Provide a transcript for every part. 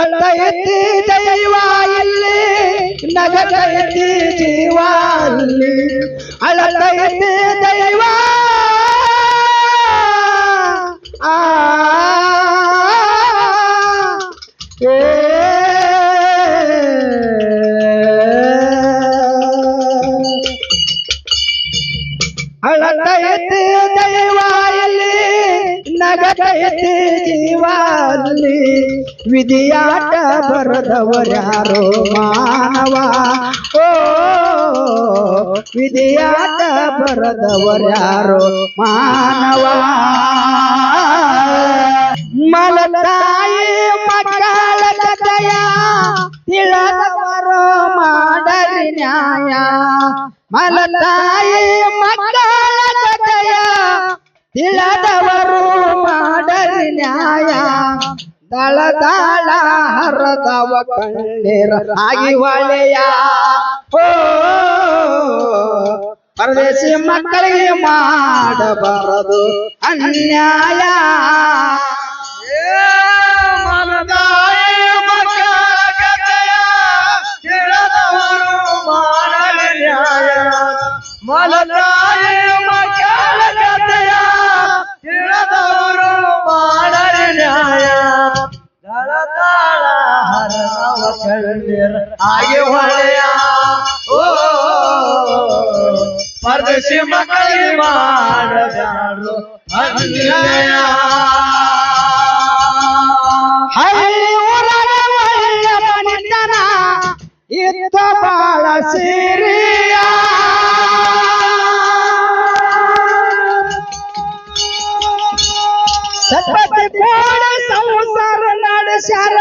ಅಳತೈತಿ ದೈವ ಇಲ್ಲಿ ನಗತೈತಿ ಜೀವ ಅಲ್ಲಿ ಅಳತೈತಿ ದೈವ ನಗತೈತಿ ಜೀವ ಅಲ್ಲಿ ವಿಧಿಯಾಟ ಬರದವರ್ಯಾರೋ ಮಾನವ ಓ ವಿಧಿಯಾಟ ಬರದವರ್ಯಾರೋ ಮಾನವ ಮಲತಾಯಿ ಮಕ್ಕಳ ಕಥೆಯ ತಿಳಿದವರು ಮಾಡರಿ ನ್ಯಾಯ ಮಲತಾಯಿ ಮಕ್ಕಳ ಕಥೆಯ ತಿಳಿದವರು ಮಾಡರಿ ನ್ಯಾಯ ದಳ ದಾಳ ಹರದವ ಕಣ್ಣೀರ ಆಗಿ ಒಳೆಯ ಪರದೇಶಿ ಮಕ್ಕಳಿಗೆ ಮಾಡಬಾರದು ಅನ್ಯಾಯ. ಮನದಾಯಿ ಪರದೇಶಿ ಮಕ್ಕಳಿಗೆ ಮಾಡಬ್ಯಾಡು ಅನ್ಯಾಯ ಹಳ್ಳಿ ಊರಾಗ ಒಳ್ಳೆ ಮನಿತನ ಇದ್ದ ಬಾಳ ಸಿರಿಯ. ಸತ್ಪತಿ ಕೋಣ ಸಂಸಾರ ನಡೆಸ್ಯಾರ.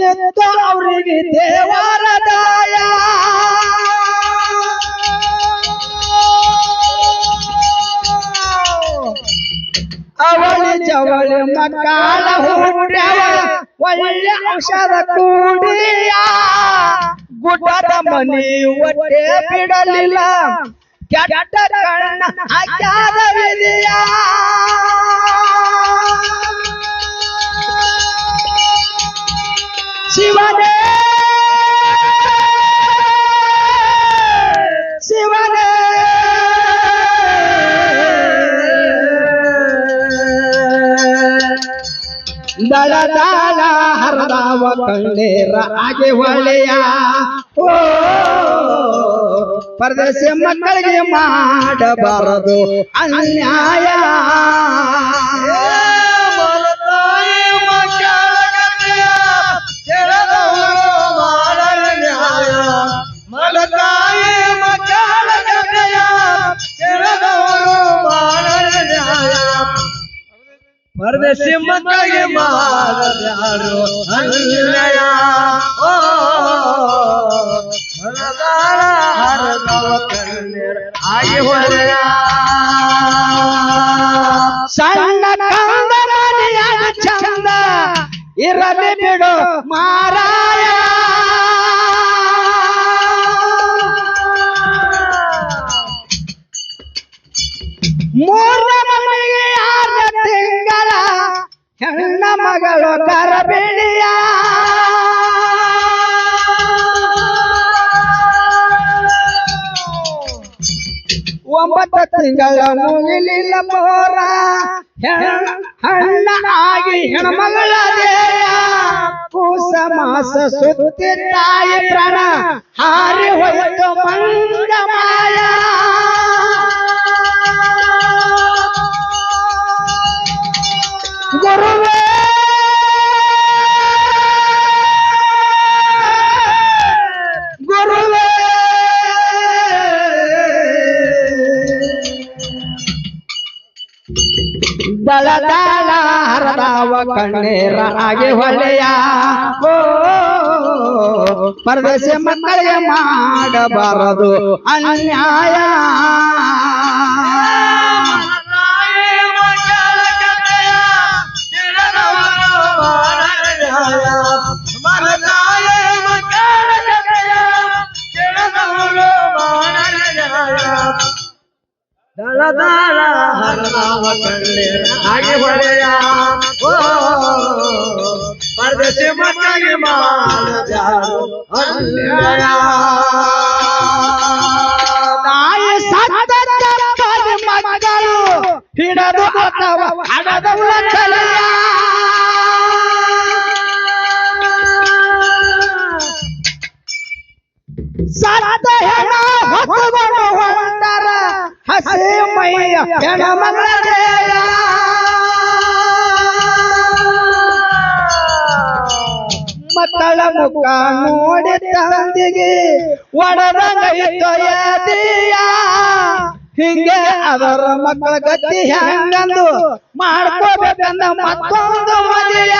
ಇತ್ತ ಅವರಿಗೆ ದೇವರ ದಾಯ अवळ जवळ मकाला हुंड्यावर वल्ल्या अक्षर कुडिया. गुटात मनी वटे पिडलीला. कॅट कण शिवाने ದಳ ದಾಳ ಹರದಾವ ಕಣ್ಣೇರ ಆಗಿ ಒಳೆಯ ಓ ಪರದೇಶ ಮಕ್ಕಳಿಗೆ ಮಾಡಬಾರದು. ಅನ್ಯಾಯ. ಪರದೇಶಿ ಮಕ್ಕಳಿಗೆ ಮಾಡದ್ಯಾರು ಅನ್ಯಾಯ ಓ ಮನದಾಳ ಹರದವ ಕಣ್ಣೀರ ಆಗಿ ಹೊಳೆಯ ಸಣ್ಣ ಕಂದ ಮನೆಯ ಚಂದ. ಇರಲಿ ಬಿಡು ಮಾರಾಯ ತಿಂಗಳ ಮುಗಿಲಿಲ್ಲ ಮೋರ ಹೆಣ್ಣ ಹಣ್ಣ ಆಗಿ ಹೆಣ್ಮಗಳ ದೇಯ ಕೂಸ ಮಾಸ ಸುತ್ತಿ ತಾಯಿ ಪ್ರಾಣ ಹಾರಿ ಹೋಯ್ತು ಮಂಗ ಮಾಯ ದಳ ದಳ ಹರದಾವ ಕಣ್ಣೀರ ಆಗಿ ಹೊಳೆಯ ಓ, ಪರದೇಶ ಮಕ್ಕಳಿಗೆ ಮಾಡಬಾರದು ಅನ್ಯಾಯ. ಮಲತಾಯಿ ಮಕ್ಕಳ ಕಥೆಯ ತಿಳಿದವರು ಮಾಡಲಿ ನ್ಯಾಯ ಮಲತಾಯಿ ಮಕ್ಕಳ ಕಥೆಯ ತಿಳಿದವರು ಮಾಡಲಿ ನ್ಯಾಯ ದಳದಾಳ ಹರದಾವ ಕಣ್ಣೀರ ಹಾಗೆ ಹೊಳೆಯ ಓ ಪರದೇಶಿ ಮಕ್ಕಳಿಗೆ ಮಾಡಬ್ಯಾಡು ಅನ್ಯಾಯ ತಾಯಿ ಸತ್ತ ತಪ್ಪಾದ ಮಕ್ಕಳು ಹಿಡದು ಅಥವಾ ಹಡದವಳ ತಲೆಯ ಸತ್ತ ಹೆಣ ಹೊತ್ತುಕೊಂಡು ಹೊಂಟಾರ ಹಸಿ ಮೈಯ ಹೆಣ ಮಗಳ ದೇಯ ಮಕ್ಕಳ ಮುಖ ನೋಡಿ ತಂದಿಗೆ ಒಡದಂಗೈತೋ ಯತಿಯ ಹಿಂಗೆ ಅದರ ಮಕ್ಕಳ ಗತಿ ಹೆಂಗಂದು ಮಾಡ್ಕೋಬೇಕಂದ ಮತ್ತೊಂದು ಮದಿಯ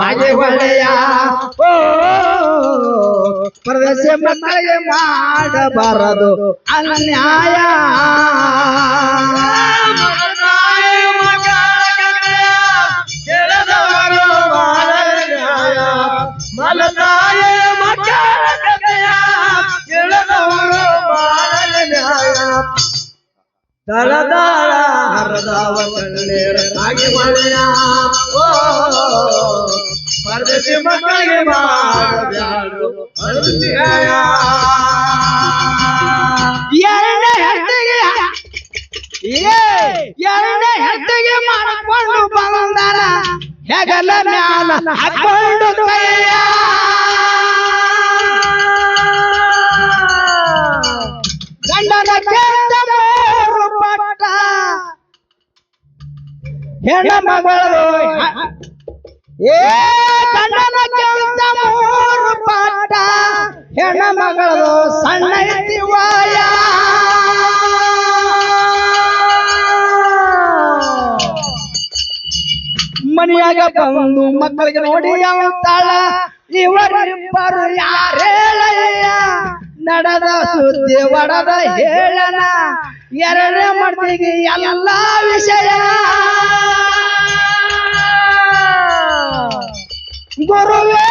ಹಾಗೆ ಹೊಳೆಯ ಓ ಮಕ್ಕಳಿಗೆ ಮಾಡಬಾರದು. ಅನ್ಯಾಯ. ದಳದಾಳ ಹರದಾವ ಕಣ್ಣೀರ ಹೊಳೆಯ ಓ, ಪರದೇಶಿ ಮಕ್ಕಳಿಗೆ ಎರಡನೇ ಹೆಜ್ಜೆಗೆ ಏ, ಎರಡನೇ ಹೆಜ್ಜೆಗೆ ಮಾಡಿಕೊಂಡು ಬಂದಾರ ಹೆಗಲ ಮ್ಯಾಲ ಹಾಕೊಂಡು ಗಂಡನ ಕೆಂದ ಹೆಣ್ಣ ಮಗಳು. ಏ, ಗಂಡನ ಕೆಂದ ಮೂರು ಪಾಠ. ಹೆಣ್ಣ ಮಗಳು ಸಣ್ಣ ಇದ್ದೀವಾಯ ಮನೆಯಾಗ ಬಂದು ಮಕ್ಕಳಿಗೆ ನೋಡಿ ಅಂತಾಳ. ಇವರಿಬ್ಬರು ಯಾರೇಳಯ್ಯ ನಡೆದ ಸುದ್ದಿ ಒಡದ ಹೇಳನ ಎರಡನೇ ಮಾಡ್ತೀವಿ ಎಲ್ಲ ವಿಷಯ. ಗುರುವೇ.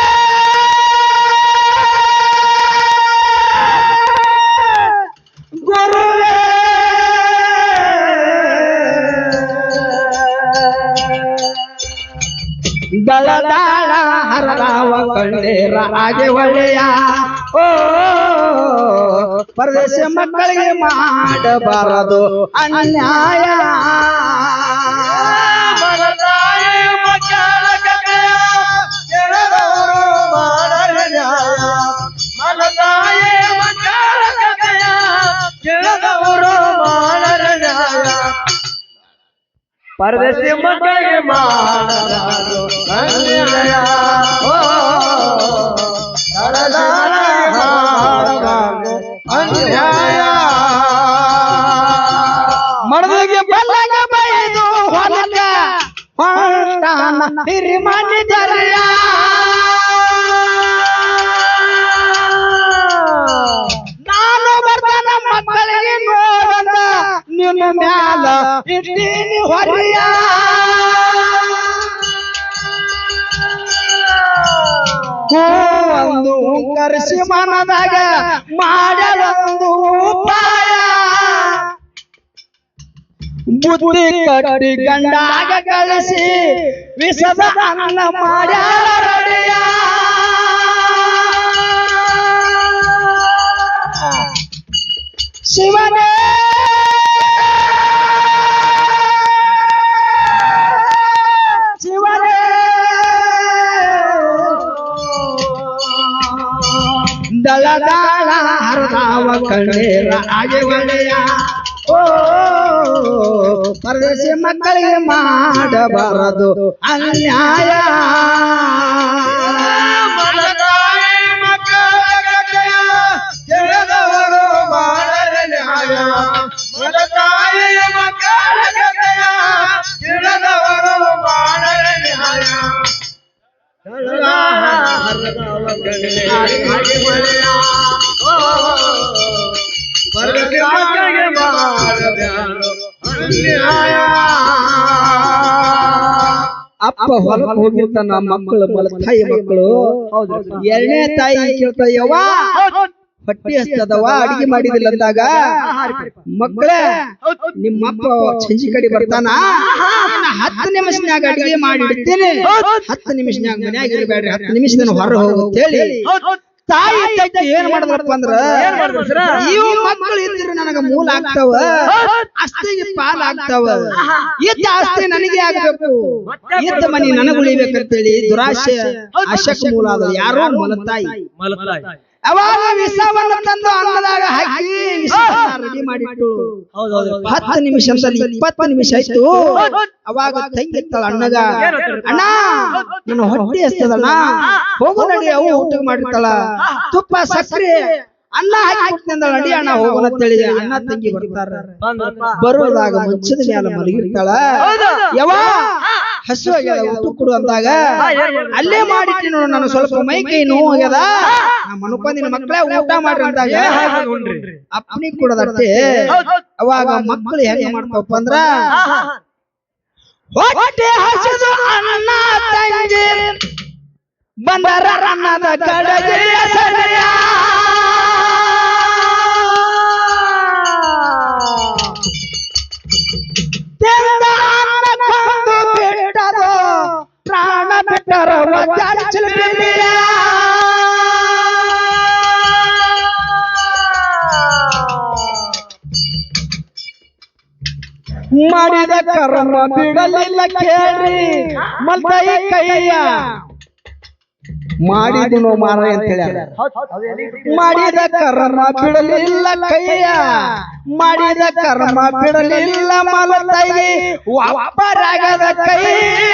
ಗುರುವೇ. ದಳದಾಳ ಹರದಾವ ಕಣ್ಣೀರ ಹಾಗೆ ಒಳ್ಳೆಯ. ಓ ಪರದೇಶ ಮಕ್ಕಳಿಗೆ ಮಾಡಬಾರದು ಅನ್ಯಾಯ. ಪರದೇಶ ಮಕ್ಕಳ ಕಥೆಯ ಹೊಂಟಾನ ಹಿರಿಮನಿ ಜರಿಯ ನಾನು ಬರ್ತಾನ ಮಕ್ಕಳಿಗೆ ನೋಡಂದ ನಿನ್ನ ಮ್ಯಾಲ ಇಟ್ಟೀನಿ ಹೊರಿಯ. ಒಂದು ಕರೆಸಿ ಮನದಾಗ ಮಾಡಲೊಂದು ಉಪಾಯ. ಬುದ್ಧಿ ಕಟ್ಟಿ ಗಂಡಾಗ ಕಳಿಸಿ ವಿಷದ ಅನ್ನ ಮಾಡ್ಯಾರಡಿಯ ಶಿವನೇ. ಶಿವನೇ. ದಳ ದಾಳ ಹರದಾವ ಕಣ್ಣೀರ ಆಗಿ ಒಳ್ಳೆಯ ಓ ಪರದೇಶಿ ಮಕ್ಕಳಿಗೆ ಮಾಡಬಾರದು. ಅನ್ಯಾಯ ಅಪ್ಪ ಹೊಲಕ್ ಹೋಗಿರ್ತಾನ ಮಕ್ಕಳು ಮಲತಾಯಿ ಮಕ್ಕಳು. ಎರಡನೇ ತಾಯಿ ಕೇಳ್ತಾ, ಯವ್ವ, ಹೊಟ್ಟಿ ಹಸ್ತದವ ಅಡಿಗೆ ಮಾಡಿದಿಲ್ಲ ಅಂದಾಗ, ಮಕ್ಕಳೇ ನಿಮ್ಮಪ್ಪ ಚಂಜಿ ಕಡೆ ಬರ್ತಾನ? ಹತ್ತು ನಿಮಿಷನ್ಯಾಗ ಅಡಿಗೆ ಮಾಡಿ ಇಡ್ತೀನಿ. ಹತ್ತು ನಿಮಿಷನ್ಯಾಗ ಮನ್ಯಾಗ ಇರ್ಬೇಡ್ರಿ, ಹತ್ತು ನಿಮಿಷದ ಹೊರ ಹೋಗುತ್ತೇಳಿ ತಾಯಿ ತಟ್ಟಿ ಏನ್ ಮಾಡಿದ್ರಪ್ಪ ಅಂದ್ರ? ಏನ್ ಮಾಡಿದ್ರು ಸರ? ಇವು ಮಕ್ಕಳು ಇದ್ರೆ ನನಗ ಮೂಲ ಆಗ್ತಾವ. ಆಸ್ತಿಗೆ ಪಾಲ್ ಆಗ್ತಾವ. ಇದ್ದ ಆಸ್ತಿ ನನಗೆ ಆಗ್ಬೇಕು. ಇದ್ದ ಮನಿ ನನಗ ಉಳಿಬೇಕಂತೇಳಿ ದುರಾಶೆ ಆಶಕ್ ಮೂಲ ಆದ ಯಾರೋ ಮಲತಾಯಿ. ಮಲತಾಯಿ. ಅವಾಗ ವಿಷವನ್ನು ತಂದು ಅನ್ನದಾಗ ಹಾಕಿ ರೆಡಿ ಮಾಡಿಟ್ಟು ಹತ್ತು ನಿಮಿಷ ಇಪ್ಪತ್ತು ನಿಮಿಷ ಆಯ್ತು. ಅವಾಗ ತಂಗಿರ್ತಾಳ ಅಣ್ಣಗ ಅಣ್ಣ ನನ್ನ ಹೊಟ್ಟೆ ಹಸ್ತದಣ್ಣ ಹೋಗು ನಡಿ ಅವು ಊಟ ಮಾಡಿರ್ತಾಳ ತುಪ್ಪ ಸಕ್ಕರೆ ಅನ್ನ ಹಾಕಿ ಅಂದಳ. ನಡಿ ಅಣ್ಣ ಹೋಗೋಣ ಅಂತೇಳಿ ಅಣ್ಣ ತಂಗಿ ಬರ್ತಾರ ಬರುವುದಾಗ ಬರೋದಾಗ ಮಂಚದ ಮೇಲೆ ಮಲಗಿರ್ತಾಳ. ಯಾವ ಹಸು ಆಗ್ಯಾದ ಊಟ ಕೊಡು ಅಂದಾಗ ಅಲ್ಲೇ ಮಾಡಿಟ್ಟಿ ನೋಡು ನಾನು ಸ್ವಲ್ಪ ಮೈ ಕೈ ನೋವು ಆಗ್ಯದ. ನಮ್ಮ ಅನುಪಂದಿನ ಮಕ್ಕಳೇ ಊಟ ಮಾಡ್ರಿ. ಅಂದಾಗ ಅಪ್ಪನಿಗೆ ಕೊಡೋದಂತೆ ಕೊಡದಟ್ಟೆ ಅವಾಗ ಮಕ್ಕಳು ಹೆಂಗ ಮಾಡ್ತಾವಪ್ಪ ಅಂದ್ರ ಹೊಟ್ಟೆ ಹಸಿದು ಅನ್ನ ತಂಗಿ ಬಂದರ ಅನ್ನದ ಕಡೆಗೆ ಮಾಡಿದ ಕರ್ಮ ಬಿಡಲಿಲ್ಲ ಕೇಳ್ರಿ. ಮಲ್ತೈ ಕೈಯ ಮಾಡಿದನು ಮಾರ ಅಂತ ಹೇಳ್ಯಾರ. ಮಾಡಿದ ಕರ್ಮ ಬಿಡಲಿಲ್ಲ ಕೈಯ ಮಾಡಿದ ಕರ್ಮ ಬಿಡಲಿಲ್ಲ ಮಲತೈ. ಒಬ್ಬರಾಗದ ಕೈಯ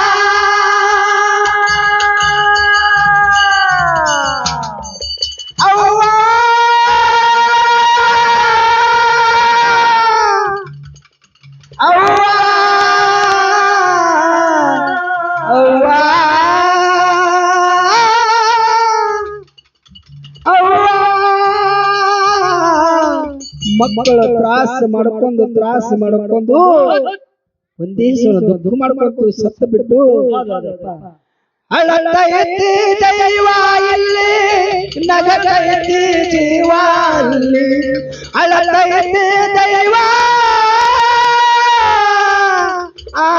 ಮಕ್ಕಳ ತ್ರಾಸ ಮಾಡ್ಕೊಂಡು ತ್ರಾಸ ಮಾಡ್ಕೊಂಡು, ಒಂದೇ ಸಲ ದುಃಖ ಮಾಡ್ಕೊಂಡು ಸತ್ತ ಬಿಟ್ಟು ಅಳತ ಎತ್ತಿ ದೈವ ಇಲ್ಲಿ, ನಗತ ಎತ್ತಿ ಜೀವ ಇಲ್ಲಿ. ಅಳತ ಎತ್ತಿ ದೈವ, ಆ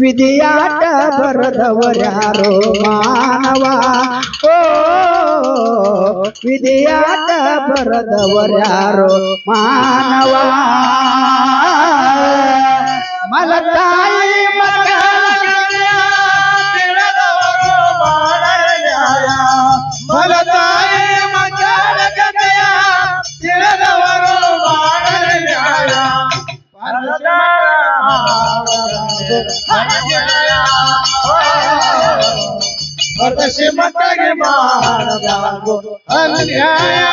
ವಿಧಿಯಾಟ ಬರದವರ್ಯಾರೋ ಮಾನವ ಓ ವಿಧಿಯಾಟ ಬರದವರ್ಯಾರೋ ಮಾನವ ಪರದೇಶಿ ಮಕ್ಕಳಿಗೆ ಮಾಡಬಾರದು ಅನ್ಯಾಯ